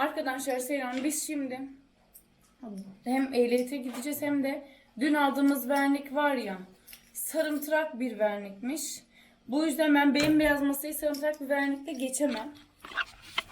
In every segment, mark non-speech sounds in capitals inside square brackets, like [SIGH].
Arkadaşlar selam. Biz şimdi hem ehliyete gideceğiz hem de dün aldığımız vernik var ya sarımtırak bir vernikmiş. Bu yüzden ben bembeyaz masayı sarımtırak bir vernikle geçemem.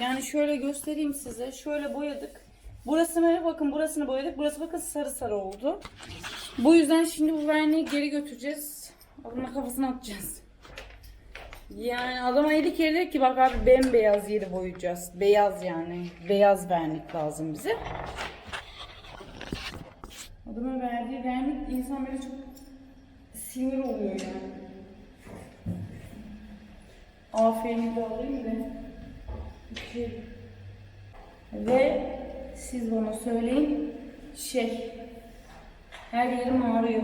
Yani şöyle göstereyim size. Şöyle boyadık. Burasını bakın burasını boyadık. Burası bakın sarı sarı oldu. Bu yüzden şimdi bu verniği geri götüreceğiz. Adamın kafasına atacağız. Yani adama eli kere ki bak abi bembeyaz yeri boyayacağız. Beyaz yani. Beyaz vernik lazım bize. Adama verdiği vernik insan böyle çok sinir oluyor yani. Aferin de alayım da. Ve siz bana söyleyin şey her yerim ağrıyor.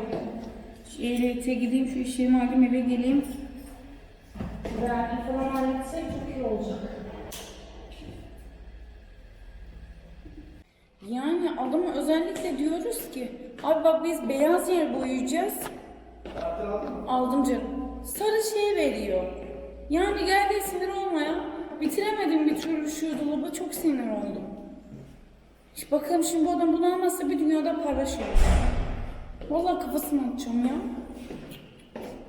Şu ehliyete gideyim şu işlerimi halledeyim eve geleyim. Vergi falan halletsek çok iyi olacak. Yani adama özellikle diyoruz ki abi bak biz beyaz yer boyayacağız. Aldım canım. Sarı şey veriyor. Yani geldi sinir olma ya. Bitiremedim bir türlü şu dolabı çok sinir oldum. İşte bakalım şimdi bu adam bunu almazsa bir dünyada para şey. Vallahi kafasını atacağım ya.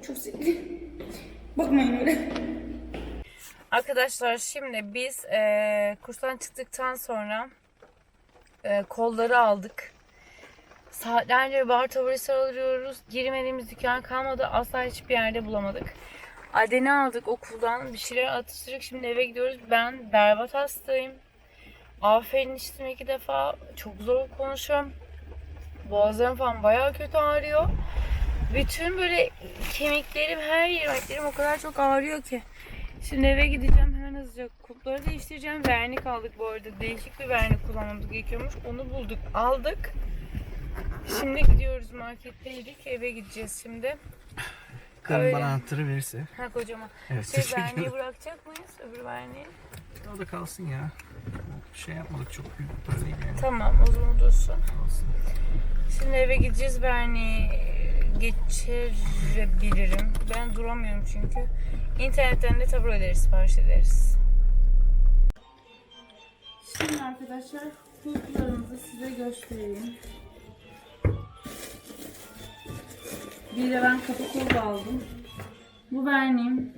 Çok sinirli. [LAUGHS] Bakmayın öyle. Arkadaşlar şimdi biz eee, kurstan çıktıktan sonra eee, kolları aldık. Saatlerce bar taburesi arıyoruz. Girmediğimiz dükkan kalmadı. Asla hiçbir yerde bulamadık. Adeni aldık okuldan. Bir şeyler atıştırdık. Şimdi eve gidiyoruz. Ben berbat hastayım. Aferin içtim iki defa. Çok zor konuşuyorum. Boğazlarım falan bayağı kötü ağrıyor. Bütün böyle kemiklerim, her yerim, o kadar çok ağrıyor ki. Şimdi eve gideceğim hemen hızlıca kulpları değiştireceğim. Vernik aldık bu arada. Değişik bir vernik kullanmamız gerekiyormuş. Onu bulduk, aldık. Şimdi gidiyoruz marketteydik. Eve gideceğiz şimdi. Karım bana anahtarı verirse. Ha kocaman. Evet, Şey verniği bırakacak mıyız? Öbür verniği. O da kalsın ya. Şey yapmadık çok büyük bir para değil yani. Tamam o zaman dursun. Kalsın. Şimdi eve gideceğiz verniği geçirebilirim. Ben duramıyorum çünkü. İnternetten de tablo ederiz, sipariş ederiz. Şimdi arkadaşlar kulplarımızı size göstereyim. Bir de ben kapı kolu aldım. Bu verniğim.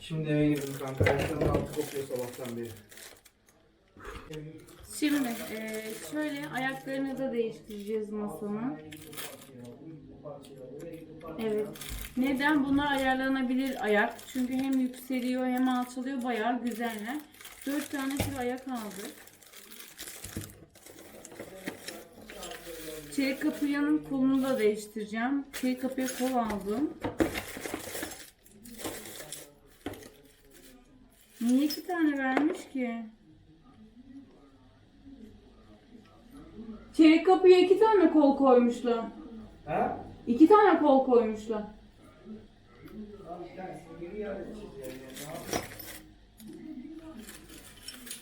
Şimdi eve girdim kanka. Ayaklarımın altı kokuyor sabahtan beri. Şimdi eee, şöyle ayaklarını da değiştireceğiz masanın. Evet. Neden? Bunlar ayarlanabilir ayak. Çünkü hem yükseliyor hem alçalıyor. Bayağı güzeller. 4 tane bir ayak aldık. Çelik kapıyanın kolunu da değiştireceğim. Çelik kapıya kol aldım. Niye iki tane vermiş ki? Çelik kapıya iki tane kol koymuşlar. Ha? İki tane kol koymuşlar.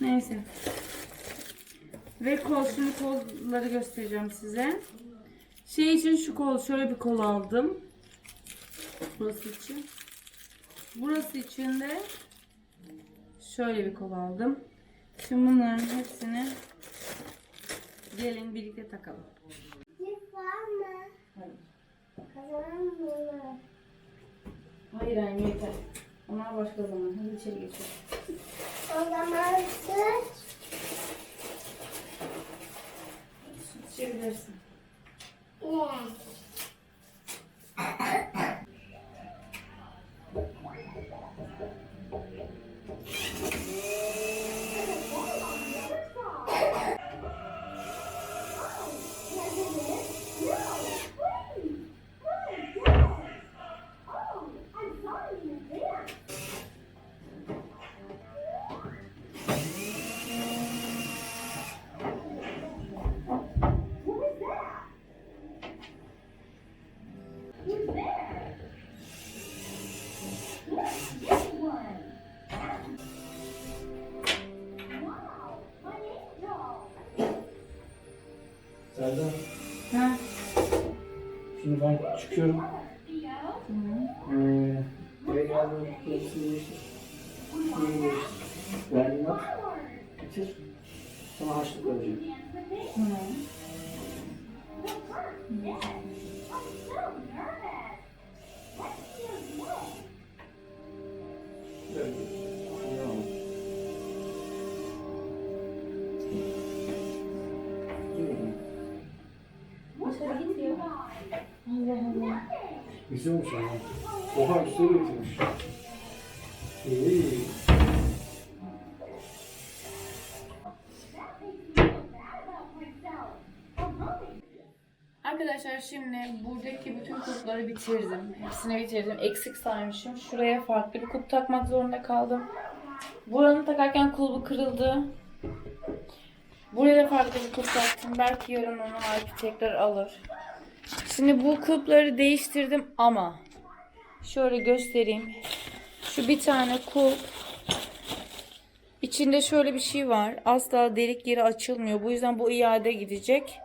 Neyse. Ve kol, şimdi kolları göstereceğim size. Şey için şu kol, şöyle bir kol aldım. Burası için. Burası için de şöyle bir kol aldım. Şimdi bunların hepsini gelin birlikte takalım. Cip var mı? Hayır. Kazanan mı? Hayır anne yeter. Onlar başka zaman. Hadi içeri geçelim. O zaman süt. İçebilirsin. Yes. Çıkıyorum. Güzel olmuş ama. Oha güzel getirmiş. İyi. Arkadaşlar şimdi buradaki bütün kupları bitirdim. Hepsini bitirdim. Eksik saymışım. Şuraya farklı bir kup takmak zorunda kaldım. Buranın takarken kulbu kırıldı. Buraya da farklı bir kup taktım. Belki yarın onu Alp tekrar alır. Şimdi bu kulpları değiştirdim ama şöyle göstereyim. Şu bir tane kulp İçinde şöyle bir şey var. Asla delik yeri açılmıyor. Bu yüzden bu iade gidecek.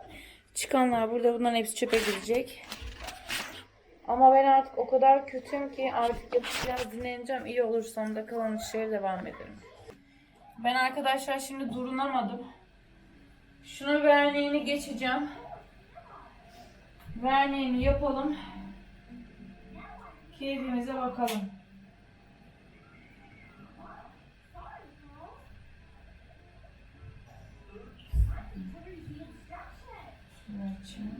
Çıkanlar burada. Bunların hepsi çöpe gidecek. Ama ben artık o kadar kötüyüm ki artık yapıp biraz dinleneceğim. İyi olur sonunda kalan işlere devam ederim. Ben arkadaşlar şimdi durunamadım. Şunu verniğini geçeceğim. Verniğini yapalım. Keyfimize bakalım. Şunu açayım.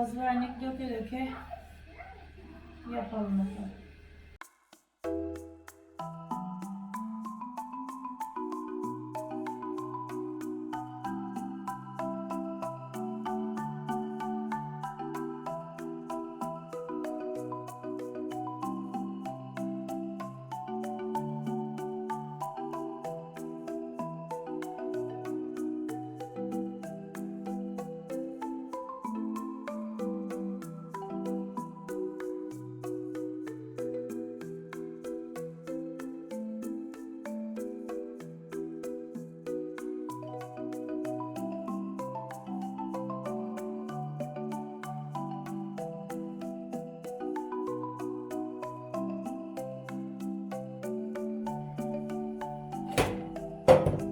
Az az vernik döke döke yapalım bakalım. Bye.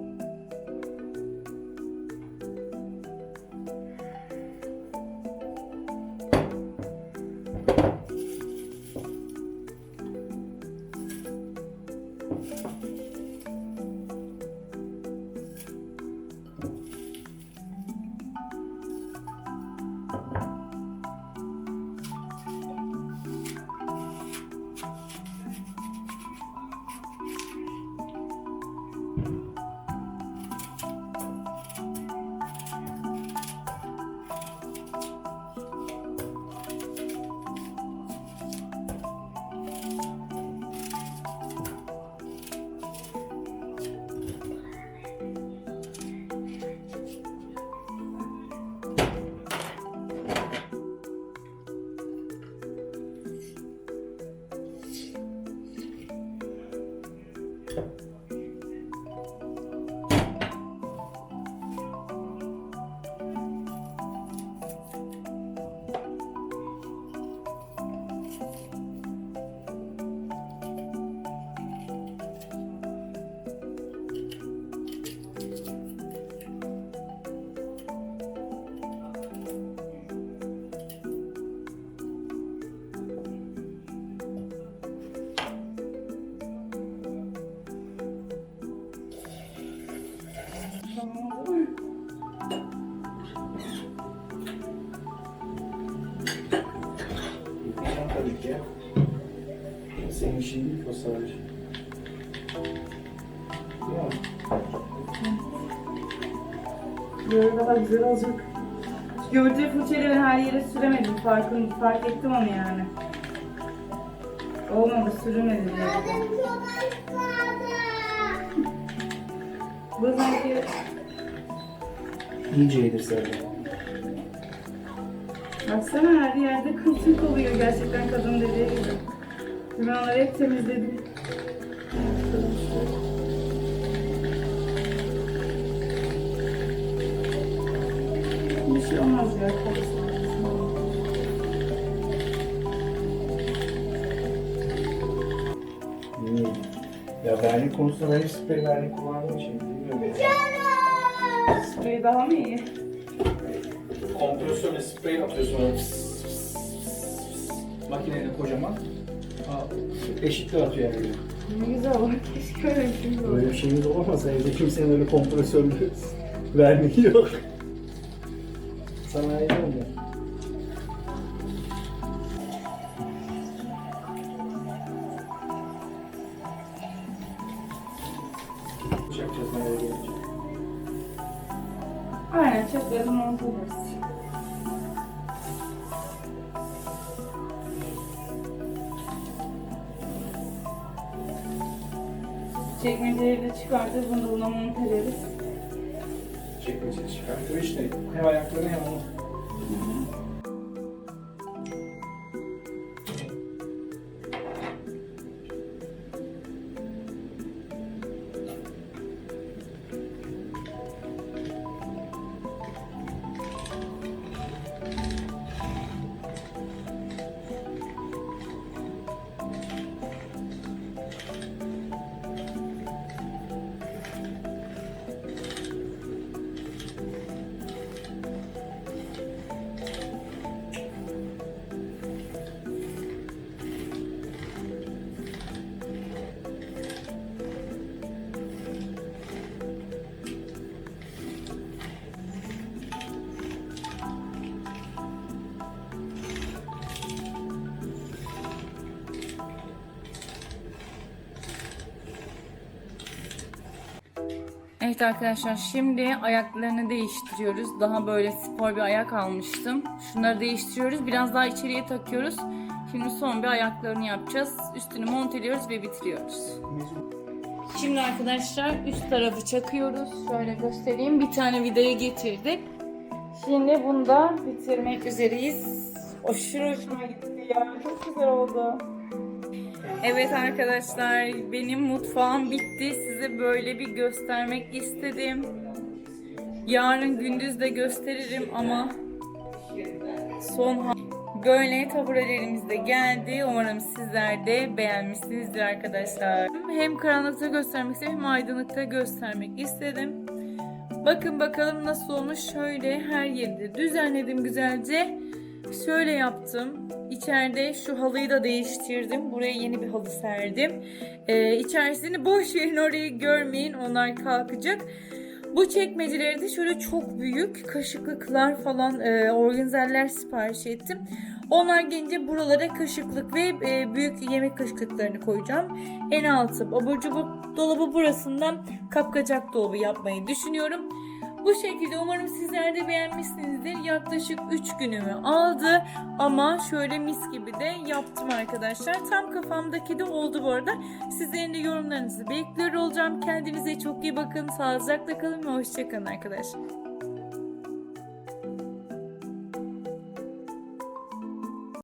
Ki. Senin işin değil ki o sadece. Ya. Böyle daha güzel olacak. Gördüğü fırçayla ben her yere süremedim. Farkın, fark ettim onu yani. Olmadı, kaldı. Bu sanki İyice yedirseydin. Baksana her yerde kılçık oluyor gerçekten kadın dediği gibi. Buraları hep temizledim. Bir şey olmaz ya. Hmm. Ya vernik konusunda ben hiç sprey vernik kullandığım için bilmiyorum. Yani. Sprey daha mı iyi? Kompresörle sprey atıyorsun. Makineyle kocaman. Aa, eşitli atıyor yani. Ne güzel olur. Keşke öyle bir şey olur. Böyle bir şeyimiz olamasa evde kimsenin öyle kompresörlü [LAUGHS] verniği yok. Sana ayrı mı? Yapacağız nereye gelince. Aynen çöpleri monte ederiz. Çekmeceleri de çıkartır, bunu da buna monte ederiz. Çekmecesi çıkartıyor işte. Hem ayaklarını hem onu. Evet arkadaşlar şimdi ayaklarını değiştiriyoruz. Daha böyle spor bir ayak almıştım. Şunları değiştiriyoruz. Biraz daha içeriye takıyoruz. Şimdi son bir ayaklarını yapacağız. Üstünü monteliyoruz ve bitiriyoruz. Şimdi arkadaşlar üst tarafı çakıyoruz. Şöyle göstereyim. Bir tane vidayı getirdik. Şimdi bunu da bitirmek üzereyiz. Aşırı hoşuma gitti ya. Çok güzel oldu. Evet arkadaşlar benim mutfağım bitti. Size böyle bir göstermek istedim. Yarın gündüz de gösteririm ama son böyle taburelerimiz de geldi. Umarım sizler de beğenmişsinizdir arkadaşlar. Hem karanlıkta göstermek istedim hem aydınlıkta göstermek istedim. Bakın bakalım nasıl olmuş. Şöyle her yeri de düzenledim güzelce. Şöyle yaptım. İçeride şu halıyı da değiştirdim. Buraya yeni bir halı serdim. Ee, içerisini boş verin orayı görmeyin. Onlar kalkacak. Bu çekmeceleri de şöyle çok büyük kaşıklıklar falan e, organizerler sipariş ettim. Onlar gelince buralara kaşıklık ve e, büyük yemek kaşıklıklarını koyacağım. En altı abur cubur dolabı burasından kapkacak dolabı yapmayı düşünüyorum. Bu şekilde umarım sizler de beğenmişsinizdir. Yaklaşık 3 günümü aldı ama şöyle mis gibi de yaptım arkadaşlar. Tam kafamdaki de oldu bu arada. Sizlerin de yorumlarınızı bekliyor olacağım. Kendinize çok iyi bakın. Sağlıcakla kalın ve hoşçakalın arkadaşlar.